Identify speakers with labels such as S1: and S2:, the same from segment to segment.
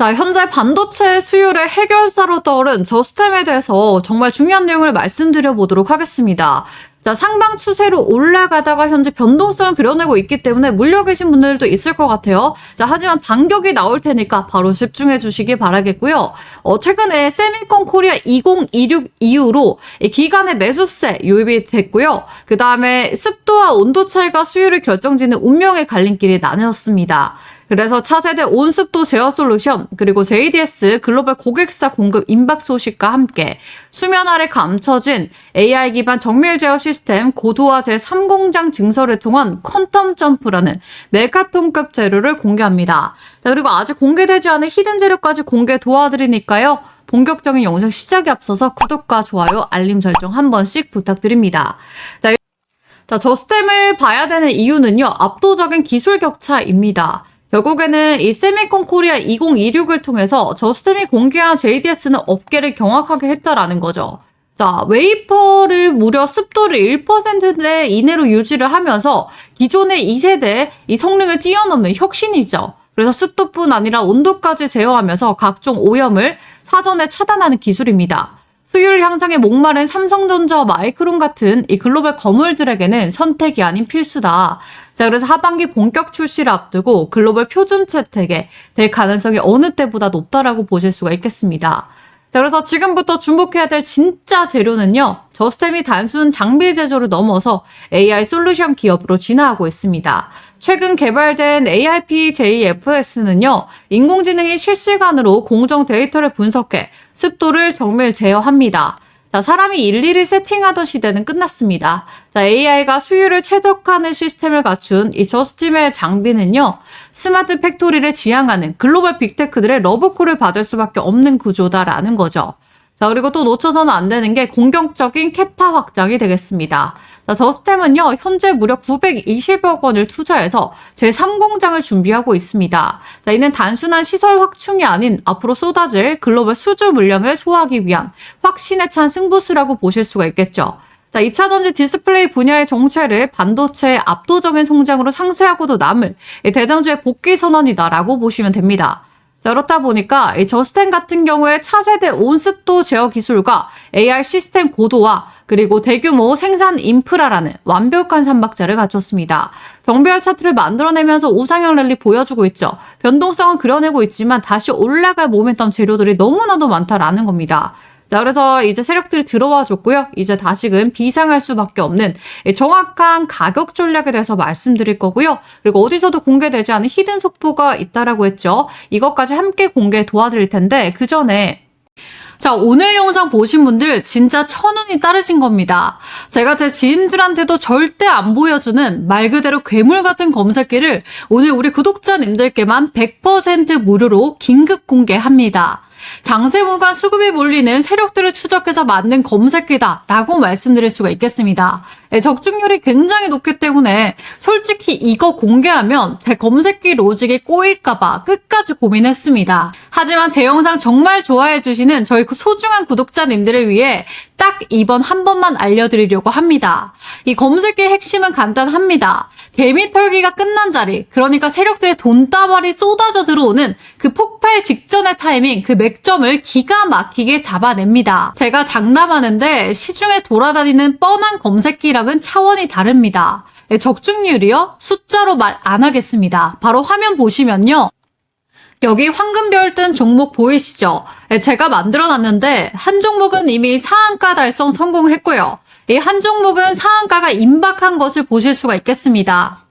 S1: 자, 현재 반도체 수율의 해결사로 떠오른 저스템에 대해서 정말 중요한 내용을 말씀드려 보도록 하겠습니다. 자, 상방 추세로 올라가다가 현재 변동성을 그려내고 있기 때문에 물려 계신 분들도 있을 것 같아요. 자, 하지만 반격이 나올 테니까 바로 집중해 주시기 바라겠고요. 어, 최근에 세미콘 코리아 2026 이후로 이 기간의 매수세 유입이 됐고요. 그 다음에 습도와 온도 차이가 수율을 결정짓는 운명의 갈림길이 나뉘었습니다. 그래서 차세대 온습도 제어 솔루션 그리고 JDS 글로벌 고객사 공급 임박 소식과 함께 수면 아래 감춰진 AI 기반 정밀 제어 시스템 고도화 제3공장 증설을 통한 퀀텀 점프라는 메카톤급 재료를 공개합니다. 자, 그리고 아직 공개되지 않은 히든 재료까지 공개 도와드리니까요. 본격적인 영상 시작에 앞서서 구독과 좋아요, 알림 설정 한 번씩 부탁드립니다. 자, 자, 저스템을 봐야 되는 이유는요, 압도적인 기술 격차입니다. 결국에는 이 세미콘 코리아 2026을 통해서 저스템이 공개한 JDS는 업계를 경악하게 했다라는 거죠. 자, 웨이퍼를 무려 습도를 1%대 이내로 유지를 하면서 기존의 2세대 이 성능을 뛰어넘는 혁신이죠. 그래서 습도뿐 아니라 온도까지 제어하면서 각종 오염을 사전에 차단하는 기술입니다. 수율 향상에 목마른 삼성전자와 마이크론 같은 이 글로벌 거물들에게는 선택이 아닌 필수다. 자, 그래서 하반기 본격 출시를 앞두고 글로벌 표준 채택에 될 가능성이 어느 때보다 높다라고 보실 수가 있겠습니다. 자, 그래서 지금부터 주목해야 될 진짜 재료는요. 저스템이 단순 장비 제조를 넘어서 AI 솔루션 기업으로 진화하고 있습니다. 최근 개발된 ARP-JFS는요, 인공지능이 실시간으로 공정 데이터를 분석해 습도를 정밀 제어합니다. 자, 사람이 일일이 세팅하던 시대는 끝났습니다. 자, AI가 수율을 최적화하는 시스템을 갖춘 이 저스팀의 장비는요, 스마트 팩토리를 지향하는 글로벌 빅테크들의 러브콜을 받을 수밖에 없는 구조다라는 거죠. 자, 그리고 또 놓쳐서는 안 되는 게 공격적인 캐파 확장이 되겠습니다. 자, 저스템은요, 현재 무려 920억 원을 투자해서 제3공장을 준비하고 있습니다. 자, 이는 단순한 시설 확충이 아닌 앞으로 쏟아질 글로벌 수주 물량을 소화하기 위한 확신에 찬 승부수라고 보실 수가 있겠죠. 자, 2차 전지 디스플레이 분야의 정체를 반도체의 압도적인 성장으로 상쇄하고도 남을 이 대장주의 복귀 선언이다라고 보시면 됩니다. 자, 그렇다 보니까 이 저스텐 같은 경우에 차세대 온습도 제어 기술과 AR 시스템 고도화 그리고 대규모 생산 인프라라는 완벽한 삼박자를 갖췄습니다. 정비할 차트를 만들어내면서 우상향 랠리 보여주고 있죠. 변동성은 그려내고 있지만 다시 올라갈 모멘텀 재료들이 너무나도 많다라는 겁니다. 자, 그래서 이제 세력들이 들어와 줬고요. 이제 다시금 비상할 수밖에 없는 정확한 가격 전략에 대해서 말씀드릴 거고요. 그리고 어디서도 공개되지 않은 히든 속도가 있다라고 했죠. 이것까지 함께 공개 도와드릴 텐데 그 전에 자, 오늘 영상 보신 분들 진짜 천운이 따르신 겁니다. 제가 제 지인들한테도 절대 안 보여주는 말 그대로 괴물 같은 검색기를 오늘 우리 구독자님들께만 100% 무료로 긴급 공개합니다. 장세무관 수급이 몰리는 세력들을 추적해서 만든 검색기다 라고 말씀드릴 수가 있겠습니다. 네, 적중률이 굉장히 높기 때문에 솔직히 이거 공개하면 제 검색기 로직이 꼬일까봐 끝까지 고민했습니다. 하지만 제 영상 정말 좋아해 주시는 저희 소중한 구독자님들을 위해 딱 이번 한 번만 알려드리려고 합니다. 이 검색기의 핵심은 간단합니다. 개미 털기가 끝난 자리, 그러니까 세력들의 돈다발이 쏟아져 들어오는 그 폭발 직전의 타이밍, 그 맥점을 기가 막히게 잡아냅니다. 제가 장담하는데 시중에 돌아다니는 뻔한 검색기랑은 차원이 다릅니다. 네, 적중률이요? 숫자로 말 안 하겠습니다. 바로 화면 보시면요. 여기 황금별 뜬 종목 보이시죠? 네, 제가 만들어 놨는데 한 종목은 이미 상한가 달성 성공했고요. 이 한 종목은 상한가가 임박한 것을 보실 수가 있겠습니다.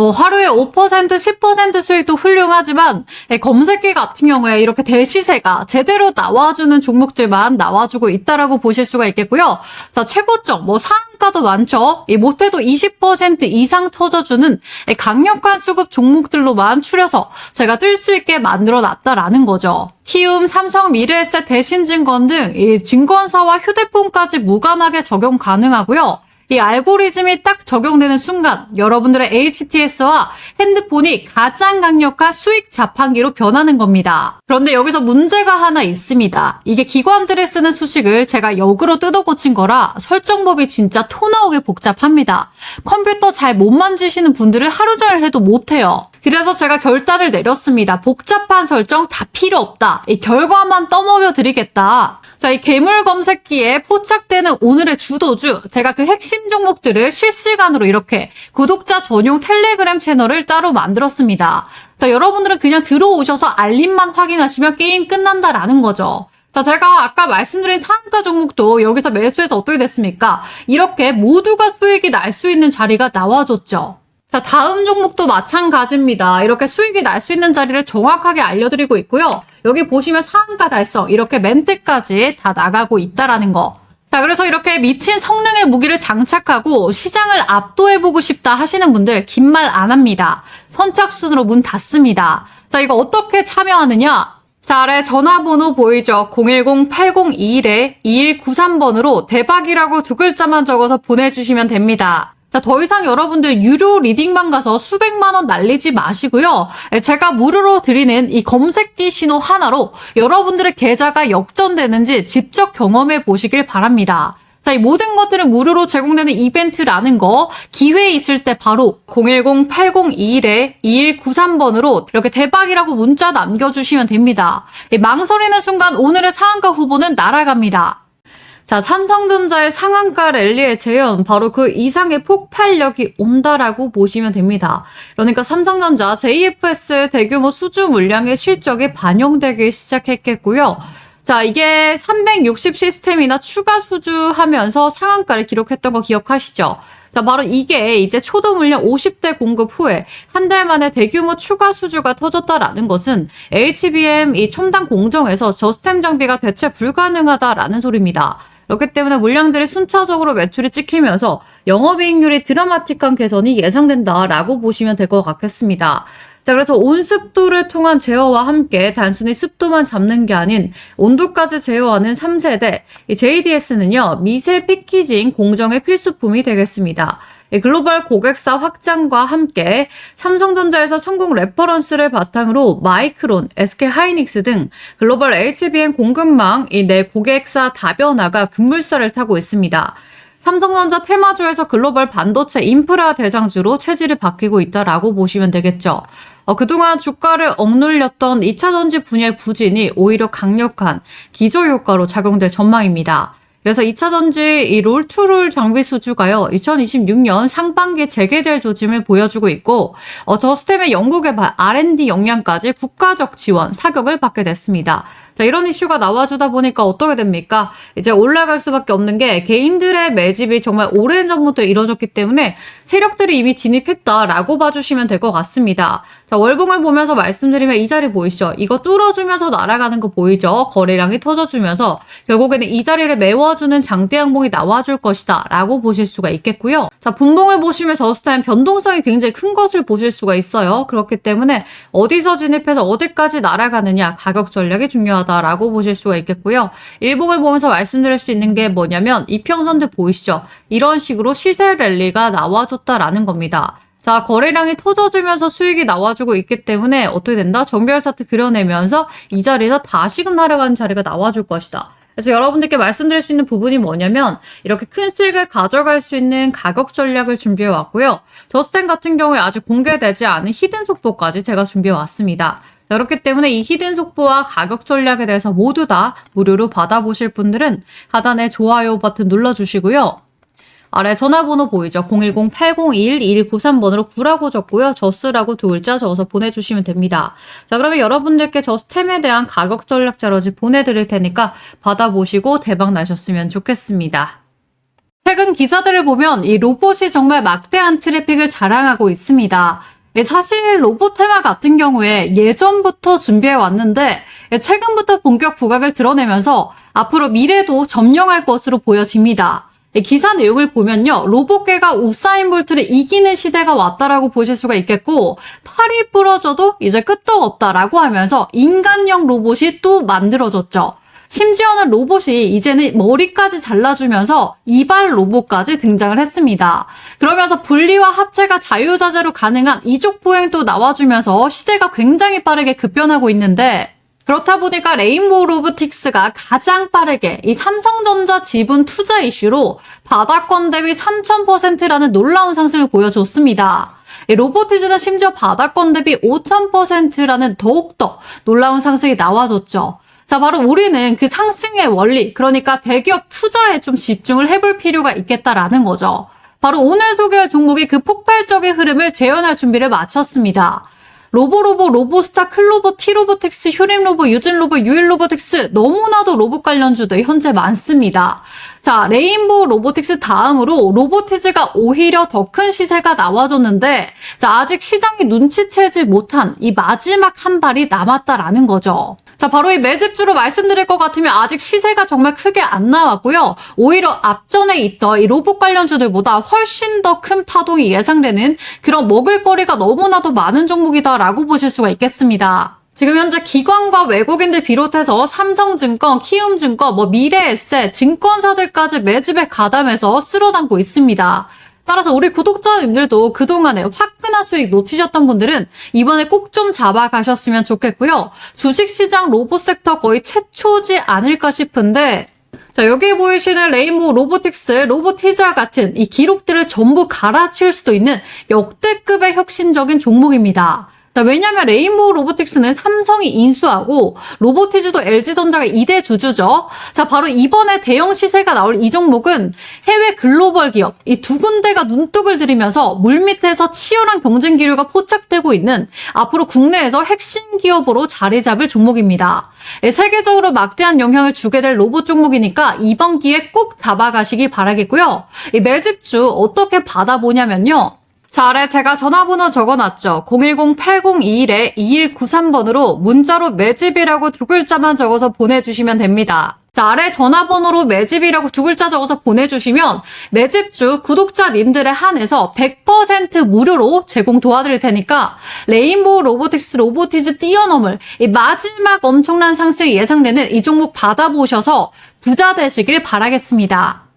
S1: 뭐 하루에 5% 10% 수익도 훌륭하지만 검색기 같은 경우에 이렇게 대시세가 제대로 나와주는 종목들만 나와주고 있다라고 보실 수가 있겠고요. 자 최고점 뭐 상한가도 많죠. 이 못해도 20% 이상 터져주는 강력한 수급 종목들로만 추려서 제가 뜰 수 있게 만들어 놨다라는 거죠. 키움, 삼성, 미래에셋, 대신증권 등 증권사와 휴대폰까지 무관하게 적용 가능하고요. 이 알고리즘이 딱 적용되는 순간 여러분들의 HTS와 핸드폰이 가장 강력한 수익 자판기로 변하는 겁니다. 그런데 여기서 문제가 하나 있습니다. 이게 기관들이 쓰는 수식을 제가 역으로 뜯어 고친 거라 설정법이 진짜 토 나오게 복잡합니다. 컴퓨터 잘 못 만지시는 분들은 하루 종일 해도 못해요. 그래서 제가 결단을 내렸습니다. 복잡한 설정 다 필요 없다. 이 결과만 떠먹여 드리겠다. 자, 이 괴물 검색기에 포착되는 오늘의 주도주, 제가 그 핵심 종목들을 실시간으로 이렇게 구독자 전용 텔레그램 채널을 따로 만들었습니다. 자, 여러분들은 그냥 들어오셔서 알림만 확인하시면 게임 끝난다라는 거죠. 자, 제가 아까 말씀드린 상한가 종목도 여기서 매수해서 어떻게 됐습니까? 이렇게 모두가 수익이 날 수 있는 자리가 나와줬죠. 자, 다음 종목도 마찬가지입니다. 이렇게 수익이 날 수 있는 자리를 정확하게 알려드리고 있고요. 여기 보시면 상한가 달성, 이렇게 멘트까지 다 나가고 있다라는 거. 자, 그래서 이렇게 미친 성능의 무기를 장착하고 시장을 압도해보고 싶다 하시는 분들 긴 말 안 합니다. 선착순으로 문 닫습니다. 자, 이거 어떻게 참여하느냐? 자, 아래 전화번호 보이죠? 010-8021-2193번으로 대박이라고 두 글자만 적어서 보내주시면 됩니다. 자, 더 이상 여러분들 유료 리딩방 가서 수백만 원 날리지 마시고요. 예, 제가 무료로 드리는 이 검색기 신호 하나로 여러분들의 계좌가 역전되는지 직접 경험해 보시길 바랍니다. 자, 이 모든 것들은 무료로 제공되는 이벤트라는 거 기회 있을 때 바로 010-8021-2193번으로 이렇게 대박이라고 문자 남겨주시면 됩니다. 이 망설이는 순간 오늘의 상한가 후보는 날아갑니다. 자, 삼성전자의 상한가 랠리의 재현, 바로 그 이상의 폭발력이 온다라고 보시면 됩니다. 그러니까 삼성전자 JFS 대규모 수주 물량의 실적이 반영되기 시작했겠고요. 자, 이게 360 시스템이나 추가 수주하면서 상한가를 기록했던 거 기억하시죠? 자, 바로 이게 이제 초도 물량 50대 공급 후에 한 달 만에 대규모 추가 수주가 터졌다라는 것은 HBM 이 첨단 공정에서 저스템 장비가 대체 불가능하다라는 소리입니다. 그렇기 때문에 물량들이 순차적으로 매출이 찍히면서 영업이익률이 드라마틱한 개선이 예상된다라고 보시면 될 것 같겠습니다. 자, 그래서 온습도를 통한 제어와 함께 단순히 습도만 잡는 게 아닌 온도까지 제어하는 3세대 JDS는요, 미세 패키징 공정의 필수품이 되겠습니다. 글로벌 고객사 확장과 함께 삼성전자에서 성공 레퍼런스를 바탕으로 마이크론, SK 하이닉스 등 글로벌 HBM 공급망 이 내 고객사 다변화가 급물살을 타고 있습니다. 삼성전자 테마주에서 글로벌 반도체 인프라 대장주로 체질을 바뀌고 있다라고 보시면 되겠죠. 어, 그동안 주가를 억눌렸던 2차 전지 분야의 부진이 오히려 강력한 기저효과로 작용될 전망입니다. 그래서 2차 전지 이 롤투롤 장비 수주가요, 2026년 상반기에 재개될 조짐을 보여주고 있고, 어, 저스템의 연구 개발 R&D 역량까지 국가적 지원, 사격을 받게 됐습니다. 자, 이런 이슈가 나와주다 보니까 어떻게 됩니까? 이제 올라갈 수밖에 없는 게 개인들의 매집이 정말 오랜 전부터 이뤄졌기 때문에 세력들이 이미 진입했다라고 봐주시면 될 것 같습니다. 자, 월봉을 보면서 말씀드리면 이 자리 보이시죠? 이거 뚫어주면서 날아가는 거 보이죠? 거래량이 터져주면서 결국에는 이 자리를 메워주는 장대 양봉이 나와줄 것이다 라고 보실 수가 있겠고요. 자, 분봉을 보시면 저스타임 변동성이 굉장히 큰 것을 보실 수가 있어요. 그렇기 때문에 어디서 진입해서 어디까지 날아가느냐 가격 전략이 중요하다 라고 보실 수가 있겠고요. 일봉을 보면서 말씀드릴 수 있는 게 뭐냐면 이평선들 보이시죠? 이런 식으로 시세 랠리가 나와줬다라는 겁니다. 자, 거래량이 터져주면서 수익이 나와주고 있기 때문에 어떻게 된다? 정별 차트 그려내면서 이 자리에서 다시금 날아가는 자리가 나와줄 것이다. 그래서 여러분들께 말씀드릴 수 있는 부분이 뭐냐면 이렇게 큰 수익을 가져갈 수 있는 가격 전략을 준비해 왔고요. 저스텐 같은 경우에 아직 공개되지 않은 히든 속보까지 제가 준비해 왔습니다. 그렇기 때문에 이 히든 속보와 가격 전략에 대해서 모두 다 무료로 받아보실 분들은 하단에 좋아요 버튼 눌러주시고요. 아래 전화번호 보이죠? 010-8021-2193번으로 9라고 적고요. 저스라고 두 글자 적어서 보내주시면 됩니다. 자, 그러면 여러분들께 저스템에 대한 가격 전략 자료지 보내드릴 테니까 받아보시고 대박 나셨으면 좋겠습니다. 최근 기사들을 보면 이 로봇이 정말 막대한 트래픽을 자랑하고 있습니다. 예, 사실 로봇 테마 같은 경우에 예전부터 준비해 왔는데 예, 최근부터 본격 부각을 드러내면서 앞으로 미래도 점령할 것으로 보여집니다. 예, 기사 내용을 보면요. 로봇계가 우사인 볼트를 이기는 시대가 왔다라고 보실 수가 있겠고 팔이 부러져도 이제 끄떡 없다라고 하면서 인간형 로봇이 또 만들어졌죠. 심지어는 로봇이 이제는 머리까지 잘라주면서 이발 로봇까지 등장을 했습니다. 그러면서 분리와 합체가 자유자재로 가능한 이족 보행도 나와주면서 시대가 굉장히 빠르게 급변하고 있는데 그렇다 보니까 레인보우 로보틱스가 가장 빠르게 이 삼성전자 지분 투자 이슈로 바닥권 대비 3000%라는 놀라운 상승을 보여줬습니다. 이 로보티즈는 심지어 바닥권 대비 5000%라는 더욱더 놀라운 상승이 나와줬죠. 자, 바로 우리는 그 상승의 원리, 그러니까 대기업 투자에 좀 집중을 해볼 필요가 있겠다라는 거죠. 바로 오늘 소개할 종목이 그 폭발적인 흐름을 재현할 준비를 마쳤습니다. 로보로보, 로보스타, 클로버, 티로보텍스, 휴림로보, 유진로보, 유일로보텍스 너무나도 로봇 관련주들 현재 많습니다. 자, 레인보우 로보틱스 다음으로 로보티즈가 오히려 더 큰 시세가 나와줬는데 자, 아직 시장이 눈치채지 못한 이 마지막 한 발이 남았다라는 거죠. 자, 바로 이 매집주로 말씀드릴 것 같으면 아직 시세가 정말 크게 안 나왔고요. 오히려 앞전에 있던 이 로봇 관련주들보다 훨씬 더 큰 파동이 예상되는 그런 먹을거리가 너무나도 많은 종목이다라고 보실 수가 있겠습니다. 지금 현재 기관과 외국인들 비롯해서 삼성증권, 키움증권, 뭐 미래에셋, 증권사들까지 매집에 가담해서 쓸어담고 있습니다. 따라서 우리 구독자님들도 그동안에 화끈한 수익 놓치셨던 분들은 이번에 꼭 좀 잡아가셨으면 좋겠고요. 주식시장 로봇 섹터 거의 최초지 않을까 싶은데 자, 여기 보이시는 레인보우 로보틱스, 로보티자 같은 이 기록들을 전부 갈아치울 수도 있는 역대급의 혁신적인 종목입니다. 자, 왜냐면 레인보우 로보틱스는 삼성이 인수하고 로보티즈도 LG전자가 2대 주주죠. 자, 바로 이번에 대형 시세가 나올 이 종목은 해외 글로벌 기업 이 두 군데가 눈독을 들이면서 물밑에서 치열한 경쟁 기류가 포착되고 있는 앞으로 국내에서 핵심 기업으로 자리 잡을 종목입니다. 예, 세계적으로 막대한 영향을 주게 될 로봇 종목이니까 이번 기회에 꼭 잡아가시기 바라겠고요. 이 매집주 어떻게 받아보냐면요. 자, 아래 제가 전화번호 적어놨죠. 010-8021-2193번으로 문자로 매집이라고 두 글자만 적어서 보내주시면 됩니다. 자, 아래 전화번호로 매집이라고 두 글자 적어서 보내주시면 매집주 구독자님들에 한해서 100% 무료로 제공 도와드릴 테니까 레인보우 로보틱스 로보티즈 뛰어넘을 이 마지막 엄청난 상승이 예상되는 이 종목 받아보셔서 부자 되시길 바라겠습니다.